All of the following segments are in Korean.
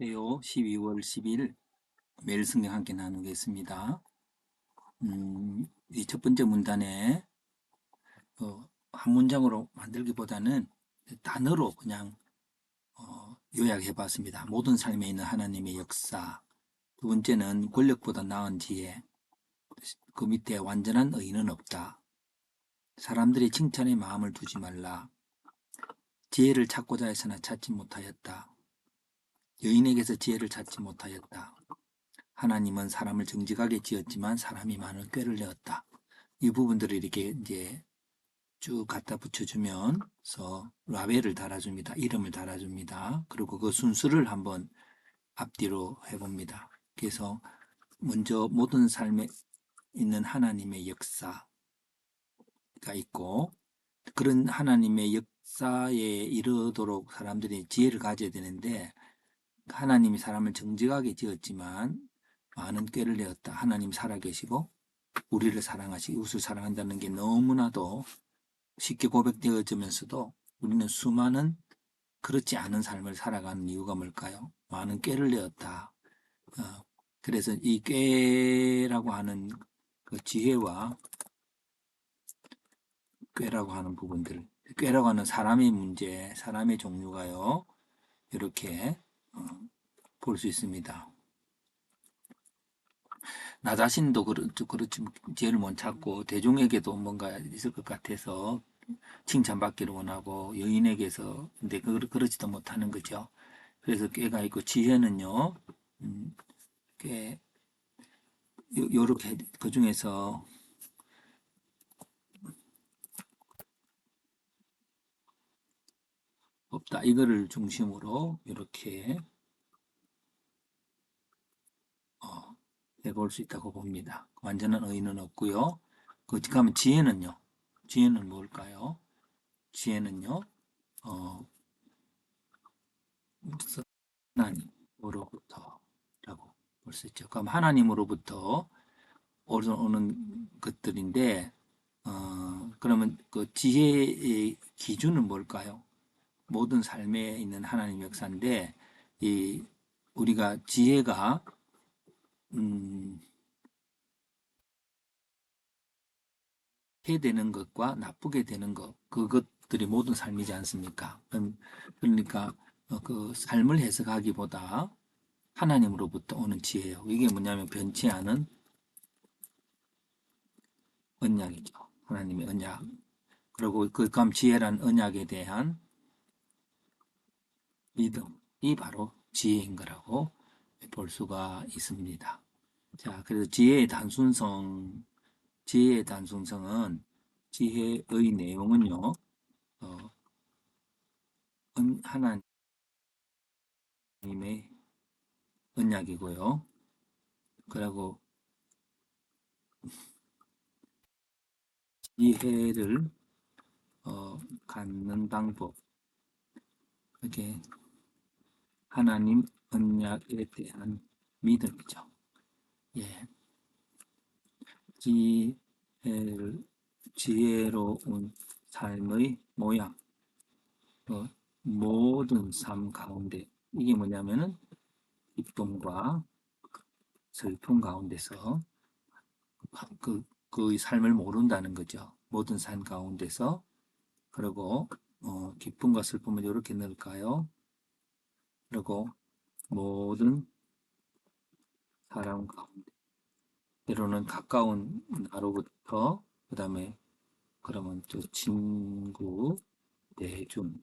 안녕하세요. 12월 10일 매일 성경 함께 나누겠습니다. 음, 이 첫 번째 문단에 어, 한 문장으로 만들기보다는 단어로 그냥 어, 요약해 봤습니다. 모든 삶에 있는 하나님의 역사. 두 번째는 권력보다 나은 지혜. 그 밑에 완전한 의인은 없다. 사람들이 칭찬에 마음을 두지 말라. 지혜를 찾고자 했으나 찾지 못하였다. 여인에게서 지혜를 찾지 못하였다. 하나님은 사람을 정직하게 지었지만 사람이 많은 꾀를 내었다. 이 부분들을 이렇게 이제 쭉 갖다 붙여주면서 라벨을 달아줍니다. 이름을 달아줍니다. 그리고 그 순수를 한번 앞뒤로 해봅니다. 그래서 먼저 모든 삶에 있는 하나님의 역사가 있고 그런 하나님의 역사에 이르도록 사람들이 지혜를 가져야 되는데 하나님이 사람을 정직하게 지었지만 많은 꾀를 내었다. 하나님 살아계시고 우리를 사랑하시고 이웃을 사랑한다는 게 너무나도 쉽게 고백되어지면서도 우리는 수많은 그렇지 않은 삶을 살아가는 이유가 뭘까요? 많은 꾀를 내었다. 어, 그래서 이 꾀라고 하는 그 지혜와 꾀라고 하는 부분들, 꾀라고 하는 사람의 문제, 사람의 종류가요. 이렇게 볼 수 있습니다. 나 자신도 그렇죠. 그렇지, 지혜를 못 찾고, 대중에게도 뭔가 있을 것 같아서 칭찬받기를 원하고, 여인에게서, 근데 그, 그렇지도 못하는 거죠. 그래서 꾀가 있고, 지혜는요, 음, 꽤, 요, 요렇게, 그 중에서, 없다. 이거를 중심으로, 이렇게, 어, 해볼 수 있다고 봅니다. 완전한 의의는 없고요. 그 가면 지혜는요. 지혜는 뭘까요? 지혜는요. 어, 하나님으로부터라고 볼 수 있죠. 그럼 하나님으로부터 오는 것들인데 어, 그러면 그 지혜의 기준은 뭘까요? 모든 삶에 있는 하나님 역사인데 이 우리가 지혜가 음, 해 되는 것과 나쁘게 되는 것 그것들이 모든 삶이지 않습니까? 그러니까 어, 그 삶을 해석하기보다 하나님으로부터 오는 지혜요. 이게 뭐냐면 변치 않은 언약이죠. 하나님의 언약. 그리고 그감 지혜란 언약에 대한 믿음이 바로 지혜인 거라고 볼 수가 있습니다. 자, 그래서 지혜의 단순성, 지혜의 단순성은 지혜의 내용은요, 어, 하나님의 언약이고요. 그리고 지혜를 어, 갖는 방법, 이렇게 하나님 언약에 대한 믿음이죠. 예. 지혜를, 지혜로운 삶의 모양, 어, 모든 삶 가운데 이게 뭐냐면은 기쁨과 슬픔 가운데서 그, 그 삶을 모른다는 거죠. 모든 삶 가운데서 그리고 어, 기쁨과 슬픔을 이렇게 넣을까요? 그리고 모든 사람 가운데 때로는 가까운 나로부터 그 다음에 그러면 또 친구 대중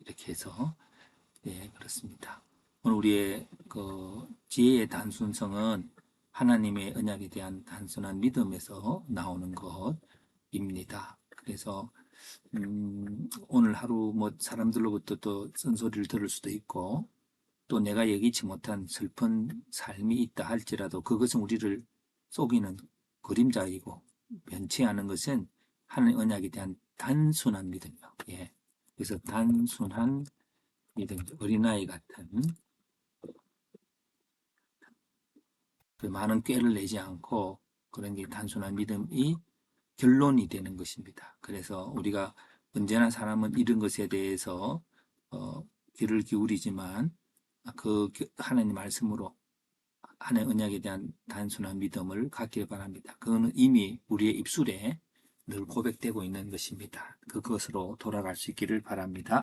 이렇게 해서 네 그렇습니다. 오늘 우리의 그 지혜의 단순성은 하나님의 언약에 대한 단순한 믿음에서 나오는 것입니다. 그래서 음, 오늘 하루 뭐 사람들로부터 또 쓴소리를 들을 수도 있고 또 내가 예기치 못한 슬픈 삶이 있다 할지라도 그것은 우리를 속이는 그림자이고 변치 않은 것은 하나님 언약에 대한 단순한 믿음이요. 예. 그래서 단순한 믿음, 어린아이 같은 그 많은 꾀를 내지 않고 그런 게 단순한 믿음이 결론이 되는 것입니다. 그래서 우리가 언제나 사람은 이런 것에 대해서 어, 귀를 기울이지만 그 겨- 하나님 말씀으로 하나님 언약에 대한 단순한 믿음을 갖기를 바랍니다. 그거는 이미 우리의 입술에 늘 고백되고 있는 것입니다. 그것으로 돌아갈 수 있기를 바랍니다.